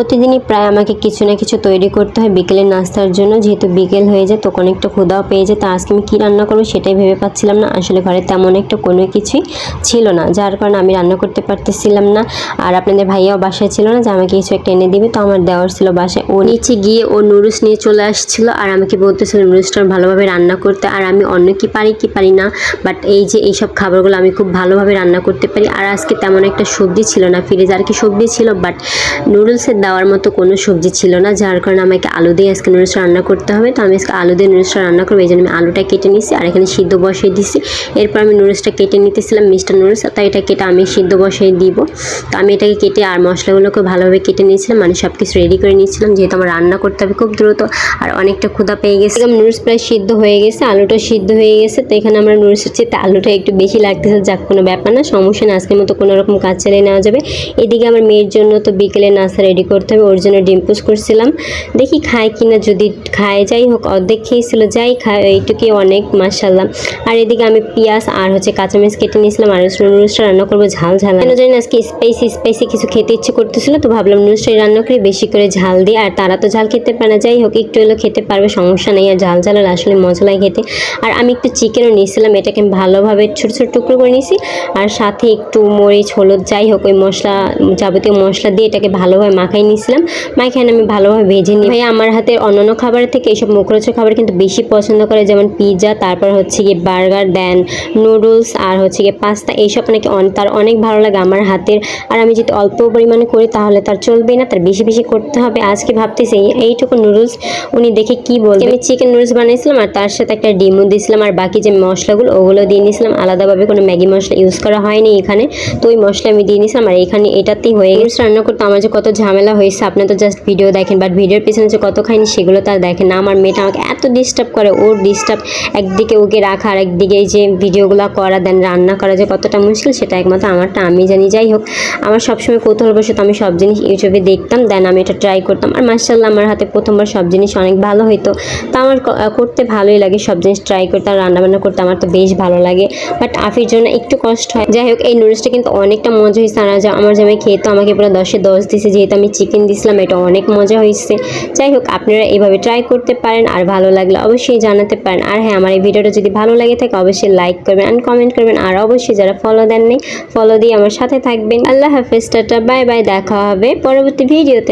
প্রতিদিনই প্রায় আমাকে কিছু না কিছু তৈরি করতে হয় বিকেলের নাস্তার জন্য। যেহেতু বিকেল হয়ে যায় তখন একটা ক্ষুদাও পেয়ে যায়। তা আজকে আমি কী রান্না করব সেটাই ভেবে পাচ্ছিলাম না। আসলে ঘরে তেমন একটা কোনো কিছুই ছিল না, যার কারণে আমি রান্না করতে পারতেছিলাম না। আর আপনাদের ভাইয়াও বাসায় ছিল না, যে আমাকে কিছু একটা এনে দিবে। তো আমার দেওয়ার ছিল বাসায়। ও নিচে গিয়ে ও নুডলস নিয়ে চলে আসছিল আর আমাকে বলতেছিল নুডলসটা ভালোভাবে রান্না করতে। আর আমি অন্য কি পারি কি পারি না। বাট এই যে এইসব খাবারগুলো আমি খুব ভালোভাবে রান্না করতে পারি। আর আজকে তেমন একটা সবজি ছিল না ফ্রিজে আর কি সবজি ছিল। বাট নুডলসের দেওয়ার মতো কোনো সবজি ছিল না, যার কারণে আমাকে আলু দিয়ে আজকে নুডলসটা রান্না করতে হবে। তো আমি আজকে আলু দিয়ে নুডলসটা রান্না করব, এই জন্য আমি আলুটা কেটে নিয়েছি আর এখানে সিদ্ধ বসিয়ে দিছি এরপর আমি নুডলসটা কেটে নিতেছিলাম মিস্টার নুডলস, তাই এটা কেটে আমি সিদ্ধ বসিয়ে দিব। তো আমি এটাকে কেটে আর মশলাগুলোকে ভালোভাবে কেটে নিয়েছিলাম মানে সব কিছু রেডি করে নিয়েছিলাম, যেহেতু আমার রান্না করতে হবে খুব দ্রুত আর অনেকটা ক্ষুধা পেয়ে গেছে। নুডলস প্রায় সিদ্ধ হয়ে গেছে, আলুটা সিদ্ধ হয়ে গেছে, তো এখানে আমরা নুডলসের চেয়ে আলুটা একটু বেশি লাগতেছে, যাক কোনো ব্যাপার না, সমস্যা না, আজকের মতো কোনো রকম কাজ চালিয়ে নেওয়া যাবে। এদিকে আমার মেয়ের জন্য তো বিকেলে নাস্তা রেডি করতে হবে, ওর জন্য ডিম করছিলাম। দেখি খায় কিনা, যদি খায়, যাই হোক, অর্ধেক খেয়েছিল, যাই খায়, এইটুকুই অনেক মাসাল্লাহ আর এদিকে আমি পেঁয়াজ আর হচ্ছে কাঁচামরিচ কেটে নিয়েছিলাম, আর নুডলসটা রান্না করব, ঝাল ঝাল কেন জানি আজকে স্পাইসি স্পাইসি কিছু খেতে ইচ্ছে করতেছিল, তো ভাবলাম নুডলসটাই রান্না করি, বেশি করে ঝাল দিয়ে আর তারা তো ঝাল খেতে পারে না, যাই হোক, একটু হলেও খেতে পারবে, সমস্যা নেই, আর ঝাল ঝাল আসলে মজা লাগে খেতে। আর আমি একটু চিকেনও নিয়েছিলাম, এটাকে ভালোভাবে ছোটো ছোটো টুকরো করে নিয়েছি, আর সাথে একটু মরিচ, হলুদ, যাই হোক, ওই মশলা যাবতীয় মশলা দিয়ে এটাকে ভালোভাবে মাখাই নিয়েছিলাম। মাখাই আমি ভালোভাবে ভেজে নিই ভাই আমার হাতের অন্যান্য খাবার থেকে এইসব মুখরোচক খাবার কিন্তু বেশি পছন্দ করে, যেমন পিৎজা তারপর হচ্ছে গিয়ে বার্গার দেন নুডলস আর হচ্ছে গিয়ে পাস্তা এইসব নাকি তার অনেক ভালো লাগে আমার হাতের। আর আমি যদি অল্প পরিমাণে করি, তাহলে তার চলবেই না, তার বেশি বেশি করতে হবে। আজকে ভাবতেছি এইটুকু নুডলস উনি দেখে কি বলবে? আমি চিকেন নুডলস বানিয়েছিলাম, আর তার সাথে একটা ডিমও দিয়েছিলাম, আর বাকি যে মশলাগুলো, ওগুলো দিয়ে নিয়েছিলাম। আলাদাভাবে কোনো ম্যাগি মশলা ইউজ করা হয়নি এখানে। তো ওই মশলা আমি দিয়ে নিয়েছিলাম, আর এখানে এটাতেই হয়ে গেছে। রান্না করতে আমার যে কত ঝামেলা হয়েছে, আপনি তো জাস্ট ভিডিও দেখেন বাট ভিডিওর পিছনে যে কত খাইনি সেগুলো তার দেখেন না। আমার মেয়েটা আমাকে এত ডিস্টার্ব করে, ওর ডিস্টার্ব একদিকে ওকে রাখা, আর একদিকে যে ভিডিওগুলো করা দেন রান্না করা যে কতটা মুশকিল, সেটা একমাত্র আমারটা, আমি জানি। যাই হোক, আমার সবসময় কৌতূহলবশত আমি সব জিনিস ইউটিউবে দেখতাম দেন আমি এটা ট্রাই করতাম। আর মার্শাল্লাহ আমার হাতে প্রথমবার সব জিনিস অনেক ভালো হতো তো আমার করতে ভালোই লাগে, সব জিনিস ট্রাই করতে আর রান্নাবান্না করতে আমার তো বেশ ভালো লাগে। বাট আফির জন্য একটু কষ্ট হয়। যাই হোক, এই নুডলসটা কিন্তু অনেকটা মজা হয়েছে আর আমার জামাই খেয়ে তো আমাকে পুরো দশে দশ দিয়েছে যেহেতু আমি চিকেন দিছিলাম, এটা অনেক মজা হয়েছে। যাই হোক, আপনারা এভাবে ট্রাই করতে পারেন, আর ভালো লাগলে অবশ্যই জানাতে পারেন। আর হ্যাঁ আমার এই ভিডিওটা যদি ভালো লাগে থাকে, অবশ্যই লাইক করবেন অ্যান্ড কমেন্ট করবেন। আর অবশ্যই যারা ফলো দেননি ফলো দিয়ে আমার সাথে থাকবেন। আল্লাহ হাফেজ, টাটা বাই বাই দেখা হবে পরবর্তী ভিডিওতে